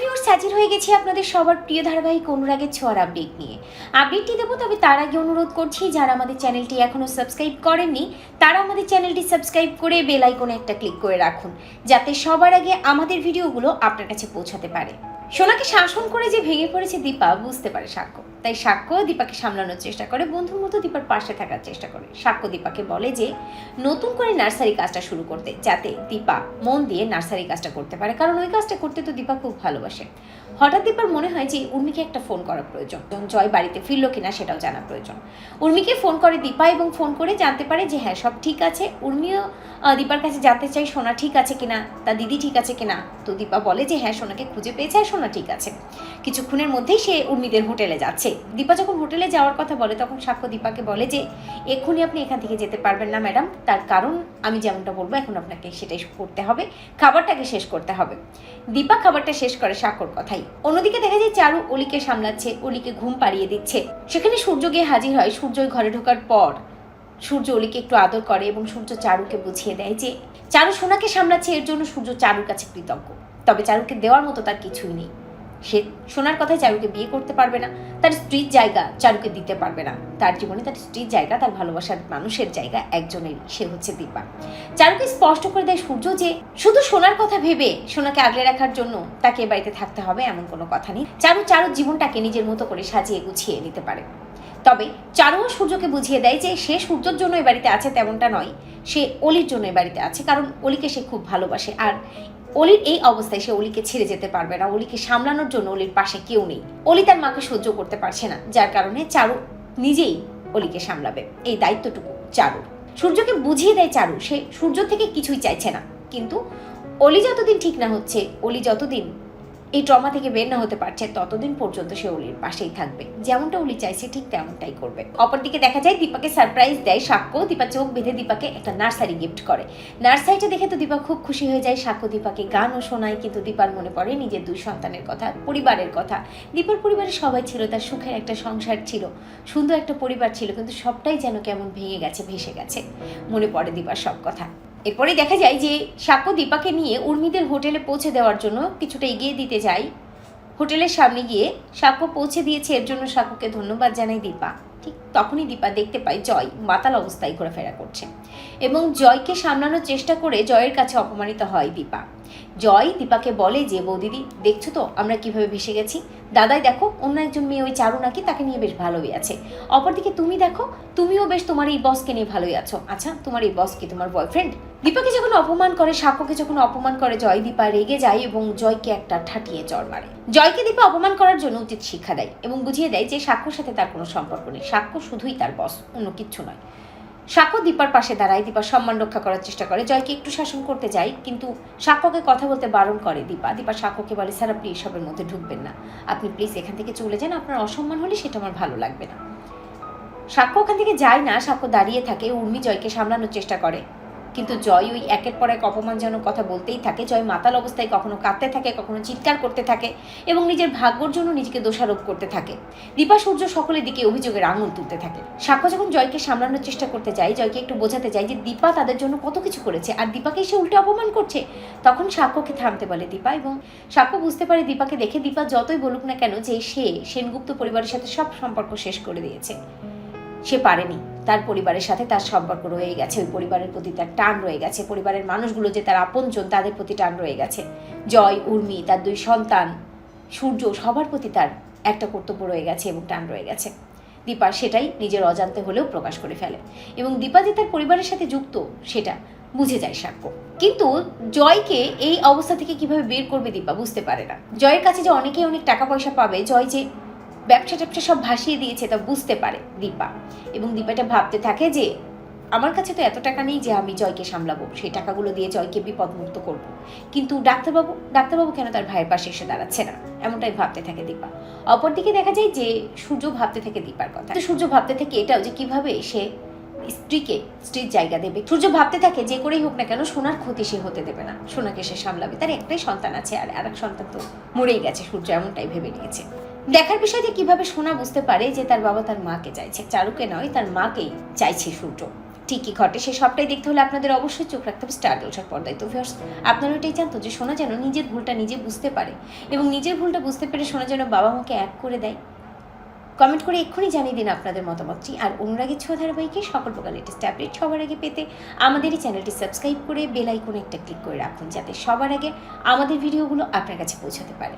Viewers হাজির হয়ে গেছি আপনাদের সবার প্রিয় ধারাবাহিক অনুরাগের ছোঁয়ার আপডেট নিয়ে। আপডেটটি দেবো, তবে তার আগে অনুরোধ করছি, যারা আমাদের চ্যানেলটি এখনও সাবস্ক্রাইব করেননি, তারা আমাদের চ্যানেলটি সাবস্ক্রাইব করে বেল আইকনে একটা ক্লিক করে রাখুন, যাতে সবার আগে আমাদের ভিডিওগুলো আপনার কাছে পৌঁছাতে পারে। সোনাকে শাসন করে যে ভেঙে পড়েছে দীপা, বুঝতে পারে সাক্ষ্য। তাই সাক্ষ্য দীপাকে সামলানোর চেষ্টা করে, বন্ধুর মতো দীপার পাশে থাকার চেষ্টা করে। সাক্ষ্য দীপাকে বলে যে, নতুন করে নার্সারি কাজটা শুরু করতে, যাতে দীপা মন দিয়ে নার্সারি কাজটা করতে পারে। কারণ ওই কাজটা করতে তো দীপা খুব ভালোবাসে। হঠাৎ দীপার মনে হয় যে, উর্মিকে একটা ফোন করা প্রয়োজন। জয় বাড়িতে ফিরলো কিনা সেটাও জানা প্রয়োজন। উর্মিকে ফোন করে দীপা এবং ফোন করে জানতে পারে যে হ্যাঁ সব ঠিক আছে। উর্মিও দীপার কাছে জানতে চাই সোনা ঠিক আছে কিনা, তার দিদি ঠিক আছে কিনা। তো দীপা বলে যে হ্যাঁ সোনাকে খুঁজে পেয়েছে আর সোনা ঠিক আছে। কিছুক্ষণের মধ্যেই সে উর্মিদের হোটেলে যাচ্ছে। দীপা যখন হোটেলে যাওয়ার কথা বলে, তখন সাক্ষ্য দীপাকে বলে যে, এক্ষুনি আপনি এখান থেকে যেতে পারবেন না, ম্যাডাম। তার কারণ আমি যেমনটা বলব, এখন আপনাকে সেটাই করতে হবে। খাবারটাকে শেষ করতে হবে। দীপা খাবারটা শেষ করে সাক্ষর কথাই। অন্যদিকে দেখা যায় চারু অলিকে সামলাচ্ছে, অলিকে ঘুম পাড়িয়ে দিচ্ছে। সেখানে সূর্য গিয়ে হাজির হয়। সূর্য ঘরে ঢোকার পর সূর্য অলিকে একটু আদর করে এবং সূর্য চারুকে বুঝিয়ে দেয় যে, চারু সোনাকে সামলাচ্ছে, এর জন্য সূর্য চারুর কাছে কৃতজ্ঞ। তবে চারুকে দেওয়ার মতো তার কিছুই নেই। সে সোনার কথায় চারুকে বিয়ে করতে পারবে না, তার স্ত্রীর জায়গা চারুকে দিতে পারবে না। তার জীবনে তার স্ত্রীর জায়গা, তার ভালোবাসার মানুষের জায়গা একজনের, সে হচ্ছে দীপা। চারুকে স্পষ্ট করে দেয় সূর্য যে শুধু সোনার কথা ভেবে সোনাকে আগলে রাখার জন্য তাকে বাড়িতে থাকতে হবে, এমন কোনো কথা নেই। চারু চারুর জীবনটাকে নিজের মতো করে সাজিয়ে গুছিয়ে নিতে পারে। তবে চারুও সূর্যকে বুঝিয়ে দেয় যে সে সূর্যর জন্য এ বাড়িতে আছে তেমনটা নয়। সে অলির জন্য এ বাড়িতে আছে, কারণ অলিকে সে খুব ভালোবাসে। আর অলির এই অবস্থায় সে অলিকে ছেড়ে যেতে পারবে না, অলিকে সামলানোর জন্য অলির পাশে কেউ নেই। অলি তার মাকে সহ্য করতে পারছে না, যার কারণে চারু নিজেই অলিকে সামলাবে। এই দায়িত্বটুকু চারুর সূর্যকে বুঝিয়ে দেয় চারু, সে সূর্য থেকে কিছুই চাইছে না। কিন্তু অলি যতদিন ঠিক না হচ্ছে, অলি যতদিন এই ট্রমা থেকে বের না হতে পারছে, ততদিন পর্যন্ত সে অলির পাশেই থাকবে। যেমনটা অলি চাইছে, ঠিক তেমনটাই করবে। অপরদিকে দেখা যায়, দীপাকে সারপ্রাইজ দেয় সাক্ষ্য। দীপা চোখ বেঁধে দীপাকে একটা নার্সারি গিফট করে। নার্সারিটা দেখে তো দীপা খুব খুশি হয়ে যায়। সাক্ষ্য দীপাকে গানও শোনায়, কিন্তু দীপার মনে পড়ে নিজের দুই সন্তানের কথা, পরিবারের কথা। দীপার পরিবারের সবাই ছিল, তার সুখের একটা সংসার ছিল। সুন্দর একটা পরিবার ছিল, কিন্তু সবটাই যেন কেমন ভেঙে গেছে, ভেসে গেছে। মনে পড়ে দীপার সব কথা। এরপরে দেখা যায় যে সাক্ষ্য দীপাকে নিয়ে উর্মিদের হোটেলে পৌঁছে দেওয়ার জন্য কিছুটা এগিয়ে দিতে যাই হোটেলের সামনে গিয়ে সাক্ষ্য পৌঁছে দিয়েছে, এর জন্য সাক্ষ্যকে ধন্যবাদ জানাই দীপা। ঠিক তখনই দীপা দেখতে পায় জয় মাতাল অবস্থায় ঘোরাফেরা করছে এবং জয়কে সামলানোর চেষ্টা করে জয়ের কাছে অপমানিত হয় দীপা। জয় দীপাকে বলে যে, বৌদিদি, দেখছ তো আমরা কীভাবে ভেসে গেছি? দাদাই দেখো, অন্য একজন মেয়ে ওই চারু নাকি তাকে নিয়ে বেশ ভালোই আছে। অপরদিকে তুমি দেখো, তুমিও বেশ তোমার এই বসকে নিয়ে ভালোই আছো। আচ্ছা তোমার এই বস কি তোমার বয়ফ্রেন্ড দীপাকে যখন অপমান করে, সাক্ষ্যকে যখন অপমান করে, জয় দীপা রেগে যায় এবং জয়কে একটা ঠাটিয়ে চড় মারে। জয়কে দীপা অপমান করার জন্য উচিত শিক্ষা দেয় এবং বুঝিয়ে দেয় যে, সাক্ষ্যর সাথে তার কোনো সম্পর্ক নেই। সাক্ষ্য শুধুই তার বস, অন্য কিচ্ছু নয়। সাক্ষ্য দীপার পাশে দাঁড়ায়, দীপার সম্মান রক্ষা করার চেষ্টা করে। জয়কে একটু শাসন করতে যায় কিন্তু সাক্ষ্যকে কথা বলতে বারণ করে দীপা। দীপা সাক্ষ্যকে বলে, স্যার, আপনি এসবের মধ্যে ঢুকবেন না। আপনি প্লিজ এখান থেকে চলে যান। আপনার অসম্মান হলে সেটা আমার ভালো লাগবে না। সাক্ষ্য ওখান থেকে যায় না। সাক্ষ্য দাঁড়িয়ে থাকে। উর্মি জয়কে সামলানোর চেষ্টা করে। কিন্তু জয় ওই একের পর এক অপমানজনক কথা বলতেই থাকে। জয় মাতাল অবস্থায় কখনো কাঁদতে থাকে, কখনো চিৎকার করতে থাকে এবং নিজের ভাগ্যর জন্য নিজেকে দোষারোপ করতে থাকে। দীপা, সূর্য সকলের দিকে অভিযোগের আঙুল তুলতে থাকে। সাক্ষ্য যখন জয়কে সামলানোর চেষ্টা করতে যায়, জয়কে একটু বোঝাতে যায় যে দীপা তাদের জন্য কত কিছু করেছে আর দীপাকে সে উল্টে অপমান করছে। তখন সাক্ষ্যকে থামতে বলে দীপা এবং সাক্ষ্য বুঝতে পারে দীপাকে দেখে দীপা যতই বলুক না কেন যে সে সেনগুপ্ত পরিবারের সাথে সব সম্পর্ক শেষ করে দিয়েছে। সে পারেনি। তার পরিবারের সাথে তার সম্পর্ক রয়ে গেছে, ওই পরিবারের প্রতি তার টান রয়ে গেছে, পরিবারের মানুষগুলো যে তার আপনজন তাদের প্রতি টান রয়ে গেছে। জয়, উর্মি, তার দুই সন্তান, সূর্য সবার প্রতি তার একটা কর্তব্য রয়ে গেছে এবং টান রয়ে গেছে। দীপা সেটাই নিজের অজান্তে হলেও প্রকাশ করে ফেলে এবং দীপা যে তার পরিবারের সাথে যুক্ত, সেটা বুঝে যায় সাক্ষ্য। কিন্তু জয়কে এই অবস্থা থেকে কীভাবে বের করবে দীপা বুঝতে পারে না। জয়ের কাছে যে অনেকেই অনেক টাকা পয়সা পাবে, জয় যে ব্যবসা ট্যাবসা সব ভাসিয়ে দিয়েছে, তা বুঝতে পারে দীপা। এবং দীপাটা ভাবতে থাকে যে, আমার কাছে তো এত টাকা নেই যে আমি জয়কে সামলাবো, সেই টাকাগুলো দিয়ে জয়কে বিপদমুক্ত করব। কিন্তু ডাক্তারবাবু ডাক্তারবাবু কেন তার ভাইয়ের পাশে এসে দাঁড়াচ্ছে না? এমনটাই ভাবতে থাকে দীপা। অপরদিকে দেখা যায় যে, সূর্য ভাবতে থাকে দীপার কথা। তো সূর্য ভাবতে থাকে এটাও যে কীভাবে সে স্ত্রীকে স্ত্রীর জায়গা দেবে। সূর্য ভাবতে থাকে যে করেই হোক না কেন, সোনার ক্ষতি সে হতে দেবে না। সোনাকে সে সামলাবে। তার একটাই সন্তান আছে, আর আরেক সন্তান তো মরেই গেছে সূর্য, এমনটাই ভেবে নিয়েছে। দেখার বিষয় যে কীভাবে সোনা বুঝতে পারে যে তার বাবা তার মাকে চাইছে? চারুকে নয়, তার মাকেই চাইছে সূর্য ঠিকই ঘটে, সে সবটাই দেখতে হলে আপনাদের অবশ্যই চোখ রাখতে হবে স্টার জলসার পর্দায়। তো ভিউয়ার্স আপনারা এটাই জানতো যে সোনা যেন নিজের ভুলটা নিজে বুঝতে পারে এবং নিজের ভুলটা বুঝতে পেরে সোনা যেন বাবা মাকে এক করে দেয়। কমেন্ট করে এক্ষুনি জানিয়ে দিন আপনাদের মতামতটি। আর অনুরাগের ছোঁয়া ধারাবাহিকে সকল প্রকার লেটেস্ট আপডেট সবার আগে পেতে আমাদের এই চ্যানেলটি সাবস্ক্রাইব করে বেল একটা ক্লিক করে রাখুন, যাতে সবার আগে আমাদের ভিডিওগুলো আপনার কাছে পৌঁছাতে পারে।